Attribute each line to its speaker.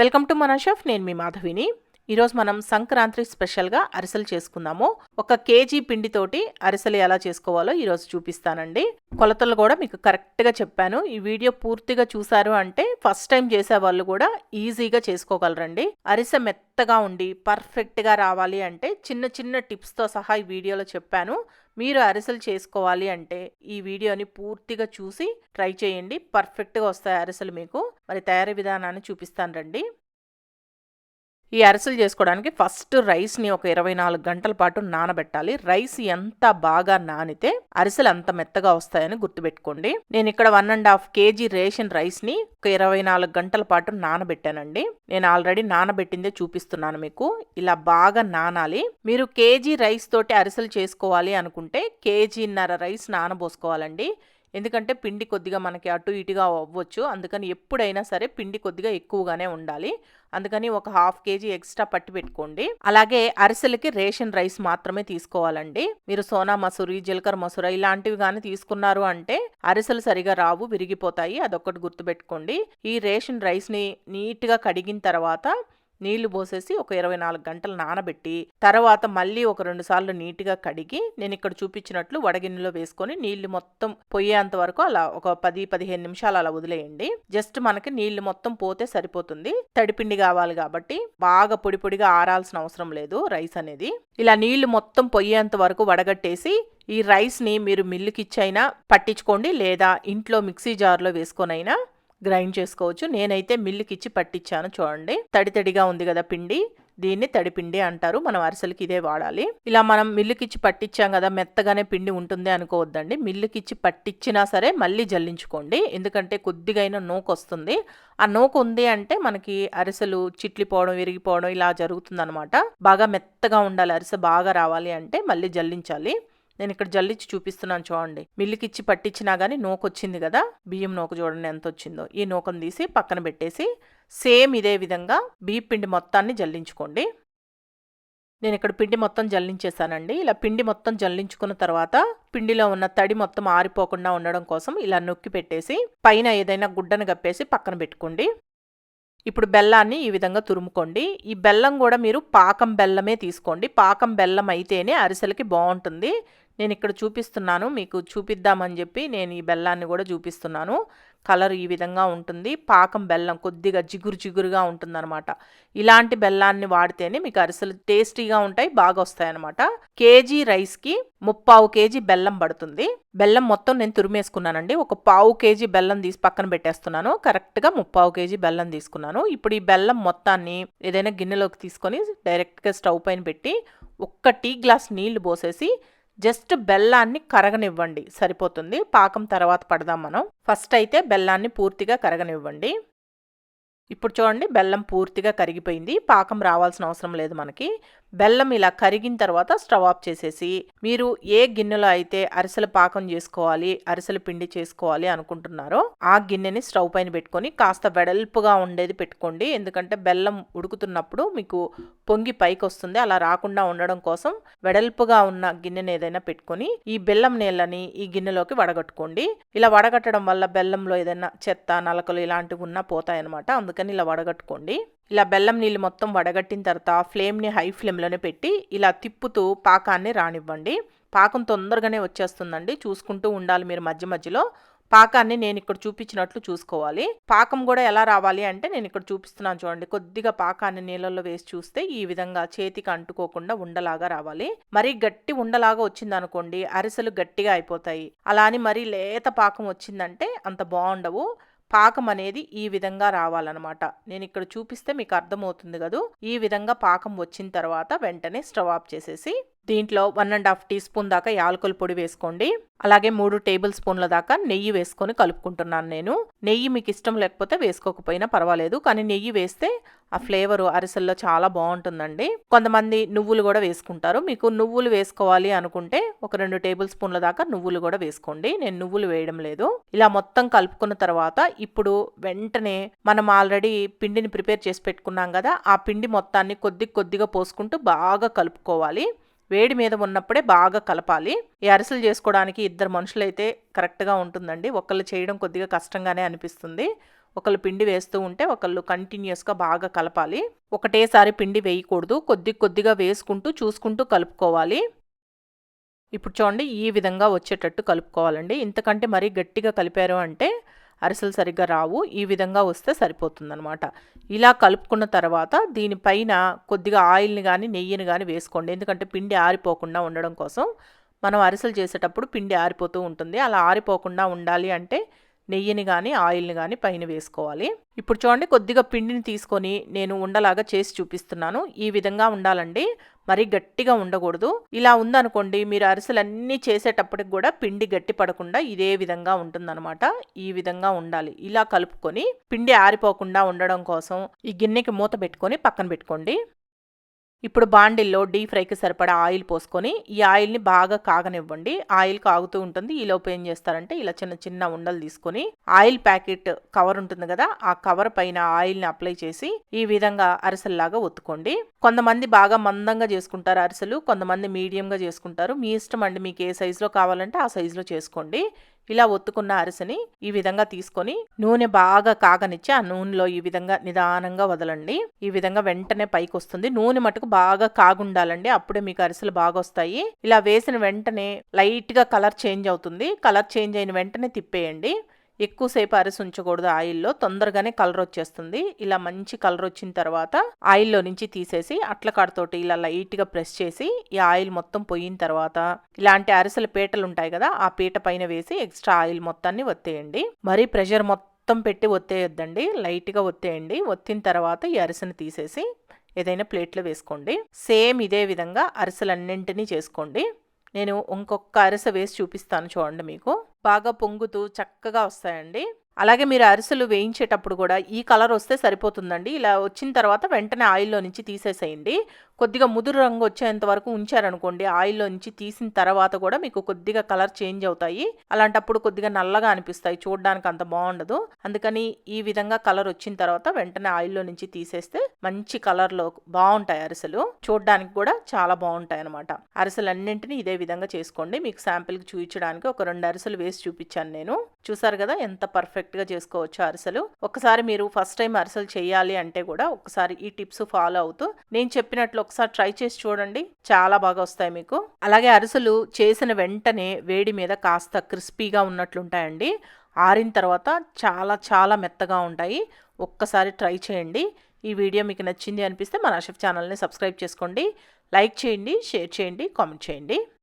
Speaker 1: Welcome to మన chef నేను మీ మాధవిని. ఈరోజు మనం సంక్రాంతి స్పెషల్గా అరిసెలు చేసుకుందాము. ఒక కేజీ పిండితోటి అరిసెలు ఎలా చేసుకోవాలో ఈరోజు చూపిస్తానండి. కొలతలు కూడా మీకు కరెక్ట్గా చెప్పాను. ఈ వీడియో పూర్తిగా చూసారు అంటే ఫస్ట్ టైం చేసే వాళ్ళు కూడా ఈజీగా చేసుకోగలరండి. అరిసె మెత్తగా ఉండి పర్ఫెక్ట్గా రావాలి అంటే చిన్న చిన్న టిప్స్తో సహా ఈ వీడియోలో చెప్పాను. మీరు అరిసెలు చేసుకోవాలి అంటే ఈ వీడియోని పూర్తిగా చూసి ట్రై చేయండి. పర్ఫెక్ట్గా వస్తాయి అరిసెలు మీకు. మరి తయారీ విధానాన్ని చూపిస్తాను రండి. ఈ అరిసెలు చేసుకోవడానికి ఫస్ట్ రైస్ని ఒక ఇరవై నాలుగు గంటల పాటు నానబెట్టాలి. రైస్ ఎంత బాగా నానితే అరిసెలు అంత మెత్తగా వస్తాయని గుర్తుపెట్టుకోండి. నేను ఇక్కడ one and half KG ration రైస్ని ఒక ఇరవై నాలుగు గంటల పాటు నానబెట్టానండి. నేను ఆల్రెడీ నానబెట్టిందే చూపిస్తున్నాను మీకు. ఇలా బాగా నానాలి. మీరు కేజీ రైస్ తోటి అరిసెలు చేసుకోవాలి అనుకుంటే కేజీన్నర రైస్ నానబోసుకోవాలండి. ఎందుకంటే పిండి కొద్దిగా మనకి అటు ఇటుగా అవ్వచ్చు. అందుకని ఎప్పుడైనా సరే పిండి కొద్దిగా ఎక్కువగానే ఉండాలి. అందుకని ఒక హాఫ్ కేజీ ఎక్స్ట్రా పట్టి పెట్టుకోండి. అలాగే అరిసెలకి రేషన్ రైస్ మాత్రమే తీసుకోవాలండి. మీరు సోనా మసూరి జీలకర్ర మసూర ఇలాంటివి కానీ తీసుకున్నారు అంటే అరిసెలు సరిగా రావు విరిగిపోతాయి. అదొక్కటి గుర్తుపెట్టుకోండి. ఈ రేషన్ రైస్ని నీట్గా కడిగిన తర్వాత నీళ్ళు పోసేసి ఒక ఇరవై నాలుగు గంటలు నానబెట్టి తర్వాత మళ్ళీ ఒక రెండు సార్లు నీట్గా కడిగి నేను ఇక్కడ చూపించినట్లు వడగిన్నెలో వేసుకొని నీళ్ళు మొత్తం పొయ్యేంత వరకు అలా ఒక పది పదిహేను నిమిషాలు అలా వదిలేయండి. జస్ట్ మనకి నీళ్ళు మొత్తం పోతే సరిపోతుంది. తడిపిండి కావాలి కాబట్టి బాగా పొడి పొడిగా ఆరాల్సిన అవసరం లేదు రైస్ అనేది. ఇలా నీళ్ళు మొత్తం పొయ్యేంత వరకు వడగట్టేసి ఈ రైస్ని మీరు మిల్లుకి ఇచ్చైనా పట్టించుకోండి లేదా ఇంట్లో మిక్సీ జార్లో వేసుకొనైనా గ్రైండ్ చేసుకోవచ్చు. నేనైతే మిల్లుకి ఇచ్చి పట్టించాను చూడండి. తడి తడిగా ఉంది కదా పిండి. దీన్ని తడిపిండి అంటారు. మనం అరిసెలకి ఇదే వాడాలి. ఇలా మనం మిల్లుకిచ్చి పట్టించాం కదా మెత్తగానే పిండి ఉంటుంది అనుకోవద్దండి. మిల్లుకిచ్చి పట్టించినా సరే మళ్ళీ జల్లించుకోండి. ఎందుకంటే కొద్దిగైనా నూకు వస్తుంది. ఆ నూకు ఉంది అంటే మనకి అరిసెలు చిట్లిపోవడం విరిగిపోవడం ఇలా జరుగుతుంది బాగా మెత్తగా ఉండాలి. అరిసె బాగా రావాలి అంటే మళ్ళీ జల్లించాలి. నేను ఇక్కడ జల్లిచ్చి చూపిస్తున్నాను చూడండి. మిల్లుకి ఇచ్చి పట్టించినా కానీ నూకొచ్చింది కదా బియ్యం నూక చూడండి ఎంత వచ్చిందో ఈ నూకను తీసి పక్కన పెట్టేసి సేమ్ ఇదే విధంగా బియ్య పిండి మొత్తాన్ని జల్లించుకోండి. నేను ఇక్కడ పిండి మొత్తం జల్లించేసానండి ఇలా పిండి మొత్తం జల్లించుకున్న తర్వాత పిండిలో ఉన్న తడి మొత్తం ఆరిపోకుండా ఉండడం కోసం ఇలా నొక్కి పెట్టేసి పైన ఏదైనా గుడ్డను కప్పేసి పక్కన పెట్టుకోండి. ఇప్పుడు బెల్లాన్ని ఈ విధంగా తురుముకోండి. ఈ బెల్లం కూడా మీరు పాకం బెల్లమే తీసుకోండి. పాకం బెల్లం అయితేనే అరిసెలకి బాగుంటుంది నేను ఇక్కడ చూపిస్తున్నాను మీకు చూపిద్దామని చెప్పి నేను ఈ బెల్లాన్ని కూడా చూపిస్తున్నాను. కలర్ ఈ విధంగా ఉంటుంది. పాకం బెల్లం కొద్దిగా జిగురు జిగురుగా ఉంటుందన్నమాట. ఇలాంటి బెల్లాన్ని వాడితేనే మీకు అరిసెలు టేస్టీగా ఉంటాయి బాగా వస్తాయి అనమాట కేజీ రైస్కి ముప్పావు కేజీ బెల్లం పడుతుంది. బెల్లం మొత్తం నేను తురిమేసుకున్నానండి. ఒక పావు కేజీ బెల్లం తీసి పక్కన పెట్టేస్తున్నాను. కరెక్ట్గా ముప్పావు కేజీ బెల్లం తీసుకున్నాను. ఇప్పుడు ఈ బెల్లం మొత్తాన్ని ఏదైనా గిన్నెలోకి తీసుకొని డైరెక్ట్గా స్టవ్ పైన పెట్టి ఒక్క టీ గ్లాస్ నీళ్ళు పోసేసి జస్ట్ బెల్లాన్ని కరగనివ్వండి. సరిపోతుంది. పాకం తర్వాత పడదాం మనం. ఫస్ట్ అయితే బెల్లాన్ని పూర్తిగా కరగనివ్వండి. ఇప్పుడు చూడండి బెల్లం పూర్తిగా కరిగిపోయింది. పాకం రావాల్సిన అవసరం లేదు మనకి. బెల్లం ఇలా కరిగిన తర్వాత స్టవ్ ఆఫ్ చేసేసి మీరు ఏ గిన్నెలో అయితే అరిసెల పాకం చేసుకోవాలి అరిసెల పిండి చేసుకోవాలి అనుకుంటున్నారో ఆ గిన్నెని స్టవ్ పైన పెట్టుకొని కాస్త వెడల్పుగా ఉండేది పెట్టుకోండి. ఎందుకంటే బెల్లం ఉడుకుతున్నప్పుడు మీకు పొంగి పైకి వస్తుంది అలా రాకుండా ఉండడం కోసం వెడల్పుగా ఉన్న గిన్నెని ఏదైనా పెట్టుకొని ఈ బెల్లం నీళ్ళని ఈ గిన్నెలోకి వడగట్టుకోండి. ఇలా వడగట్టడం వల్ల బెల్లంలో ఏదైనా చెత్త నలకలు ఇలాంటివి ఉన్నా పోతాయన్నమాట. అందుకని ఇలా వడగట్టుకోండి. ఇలా బెల్లం నీళ్ళు మొత్తం వడగట్టిన తర్వాత ఫ్లేమ్ని హై ఫ్లేమ్లోనే పెట్టి ఇలా తిప్పుతూ పాకాన్ని రానివ్వండి. పాకం తొందరగానే వచ్చేస్తుందండి. చూసుకుంటూ ఉండాలి మీరు మధ్య మధ్యలో. పాకాన్ని నేను ఇక్కడ చూపించినట్లు చూసుకోవాలి. పాకం కూడా ఎలా రావాలి అంటే నేను ఇక్కడ చూపిస్తున్నాను చూడండి. కొద్దిగా పాకాన్ని నీళ్ళల్లో వేసి చూస్తే ఈ విధంగా చేతికి అంటుకోకుండా ఉండలాగా రావాలి. మరీ గట్టి ఉండలాగా వచ్చింది అనుకోండి అరిసెలు గట్టిగా అయిపోతాయి. అలా అని మరీ లేత పాకం వచ్చిందంటే అంత బాగుండవు. పాకం అనేది ఈ విధంగా రావాలన్నమాట. నేను ఇక్కడ చూపిస్తే మీకు అర్థమవుతుంది కదూ? ఈ విధంగా పాకం వచ్చిన తర్వాత వెంటనే స్టవ్ ఆఫ్ చేసేసి దీంట్లో one and half tea spoon దాకా యాలకుల పొడి వేసుకోండి. అలాగే మూడు టేబుల్ స్పూన్ల దాకా నెయ్యి వేసుకొని కలుపుకుంటున్నాను నేను. నెయ్యి మీకు ఇష్టం లేకపోతే వేసుకోకపోయినా పర్వాలేదు. కానీ నెయ్యి వేస్తే ఆ ఫ్లేవర్ అరిసెల్లో చాలా బాగుంటుందండి. కొంతమంది నువ్వులు కూడా వేసుకుంటారు. మీకు నువ్వులు వేసుకోవాలి అనుకుంటే ఒక రెండు టేబుల్ స్పూన్ల దాకా నువ్వులు కూడా వేసుకోండి. నేను నువ్వులు వేయడం లేదు. ఇలా మొత్తం కలుపుకున్న తర్వాత ఇప్పుడు వెంటనే మనం ఆల్రెడీ పిండిని ప్రిపేర్ చేసి పెట్టుకున్నాం కదా ఆ పిండి మొత్తాన్ని కొద్ది కొద్దిగా పోసుకుంటూ బాగా కలుపుకోవాలి. వేడి మీద ఉన్నప్పుడే బాగా కలపాలి. ఈ అరిసెలు చేసుకోవడానికి ఇద్దరు మనుషులైతే కరెక్ట్గా ఉంటుందండి. ఒకళ్ళు చేయడం కొద్దిగా కష్టంగానే అనిపిస్తుంది. ఒకళ్ళు పిండి వేస్తూ ఉంటే ఒకళ్ళు కంటిన్యూస్గా బాగా కలపాలి. ఒకటేసారి పిండి వేయకూడదు. కొద్ది కొద్దిగా వేసుకుంటూ చూసుకుంటూ కలుపుకోవాలి. ఇప్పుడు చూడండి ఈ విధంగా వచ్చేటట్టు కలుపుకోవాలండి. ఇంతకంటే మరీ గట్టిగా కలిపారు అంటే అరిసెలు సరిగ్గా రావు ఈ విధంగా వస్తే సరిపోతుందనమాట ఇలా కలుపుకున్న తర్వాత దీనిపైన కొద్దిగా ఆయిల్ని కానీ నెయ్యిని కానీ వేసుకోండి. ఎందుకంటే పిండి ఆరిపోకుండా ఉండడం కోసం మనం అరిసెలు చేసేటప్పుడు పిండి ఆరిపోతూ ఉంటుంది. అలా ఆరిపోకుండా ఉండాలి అంటే నెయ్యిని కానీ ఆయిల్ని కానీ పైన వేసుకోవాలి. ఇప్పుడు చూడండి కొద్దిగా పిండిని తీసుకొని నేను ఉండలాగా చేసి చూపిస్తున్నాను. ఈ విధంగా ఉండాలండి. మరీ గట్టిగా ఉండకూడదు. ఇలా ఉందనుకోండి మీరు అరిసెలన్నీ చేసేటప్పటికి కూడా పిండి గట్టి పడకుండా ఇదే విధంగా ఉంటుందన్నమాట. ఈ విధంగా ఉండాలి. ఇలా కలుపుకొని పిండి ఆరిపోకుండా ఉండడం కోసం ఈ గిన్నెకి మూత పెట్టుకొని పక్కన పెట్టుకోండి. ఇప్పుడు బాండిల్లో డీప్ ఫ్రైకి సరిపడా ఆయిల్ పోసుకొని ఈ ఆయిల్ని బాగా కాగనివ్వండి. ఆయిల్ కాగుతూ ఉంటుంది. ఈలోపు ఏం చేస్తారంటే ఇలా చిన్న చిన్న ఉండలు తీసుకొని ఆయిల్ ప్యాకెట్ కవర్ ఉంటుంది కదా ఆ కవర్ పైన ఆయిల్ని అప్లై చేసి ఈ విధంగా అరిసెల్లాగా ఒత్తుకోండి. కొంతమంది బాగా మందంగా చేసుకుంటారు అరిసెలు కొంతమంది మీడియంగా చేసుకుంటారు. మీ ఇష్టం అండి మీకు ఏ సైజులో కావాలంటే ఆ సైజులో చేసుకోండి. ఇలా ఒత్తుకున్న అరిసెని ఈ విధంగా తీసుకొని నూనె బాగా కాగనిచ్చి ఆ నూనెలో ఈ విధంగా నిదానంగా వదలండి. ఈ విధంగా వెంటనే పైకి వస్తుంది నూనె మటుకు బాగా కాగుండాలండి. అప్పుడే మీకు అరిసెలు బాగా వస్తాయి ఇలా వేసిన వెంటనే లైట్గా కలర్ చేంజ్ అవుతుంది. కలర్ చేంజ్ అయిన వెంటనే తిప్పేయండి. ఎక్కువసేపు అరిసి ఉంచకూడదు ఆయిల్లో తొందరగానే కలర్ వచ్చేస్తుంది ఇలా మంచి కలర్ వచ్చిన తర్వాత ఆయిల్లో నుంచి తీసేసి అట్లకాడతోటి ఇలా లైట్గా ప్రెస్ చేసి ఈ ఆయిల్ మొత్తం పోయిన తర్వాత ఇలాంటి అరిసెల పీటలు ఉంటాయి కదా ఆ పీట పైన వేసి ఎక్స్ట్రా ఆయిల్ మొత్తాన్ని ఒత్తేయండి. మరీ ప్రెషర్ మొత్తం పెట్టి ఒత్తేయొద్దండి లైట్గా ఒత్తేయండి. ఒత్తిన తర్వాత ఈ అరిసెను తీసేసి ఏదైనా ప్లేట్లో వేసుకోండి. సేమ్ ఇదే విధంగా అరిసెలన్నింటినీ చేసుకోండి. నేను ఇంకొక అరిసె వేసి చూపిస్తాను చూడండి మీకు. బాగా పొంగుతూ చక్కగా వస్తాయండి. అలాగే మీరు అరిసెలు వేయించేటప్పుడు కూడా ఈ కలర్ వస్తే సరిపోతుందండి. ఇలా వచ్చిన తర్వాత వెంటనే ఆయిల్లో నుంచి తీసేసేయండి. కొద్దిగా ముదురు రంగు వచ్చేంత వరకు ఉంచారనుకోండి ఆయిల్లో నుంచి తీసిన తర్వాత కూడా మీకు కొద్దిగా కలర్ చేంజ్ అవుతాయి. అలాంటప్పుడు కొద్దిగా నల్లగా అనిపిస్తాయి చూడడానికి అంత బాగుండదు. అందుకని ఈ విధంగా కలర్ వచ్చిన తర్వాత వెంటనే ఆయిల్లో నుంచి తీసేస్తే మంచి కలర్లో బాగుంటాయి అరిసెలు. చూడడానికి కూడా చాలా బాగుంటాయి అనమాట అరిసెలన్నింటినీ ఇదే విధంగా చేసుకోండి. మీకు శాంపిల్కి చూపించడానికి ఒక రెండు అరిసెలు వేసి చూపించాను నేను. చూసారు కదా ఎంత పర్ఫెక్ట్గా చేసుకోవచ్చు అరిసెలు. ఒకసారి మీరు ఫస్ట్ టైం అరిసెలు చేయాలి అంటే కూడా ఒకసారి ఈ టిప్స్ ఫాలో అవుతూ నేను చెప్పినట్లు ఒకసారి ట్రై చేసి చూడండి. చాలా బాగా వస్తాయి మీకు. అలాగే అరిసెలు చేసిన వెంటనే వేడి మీద కాస్త క్రిస్పీగా ఉన్నట్లుంటాయండి. ఆరిన తర్వాత చాలా చాలా మెత్తగా ఉంటాయి. ఒక్కసారి ట్రై చేయండి. ఈ వీడియో మీకు నచ్చింది అనిపిస్తే మన అషఫ్ ఛానల్ని సబ్స్క్రైబ్ చేసుకోండి. లైక్ చేయండి షేర్ చేయండి కామెంట్ చేయండి.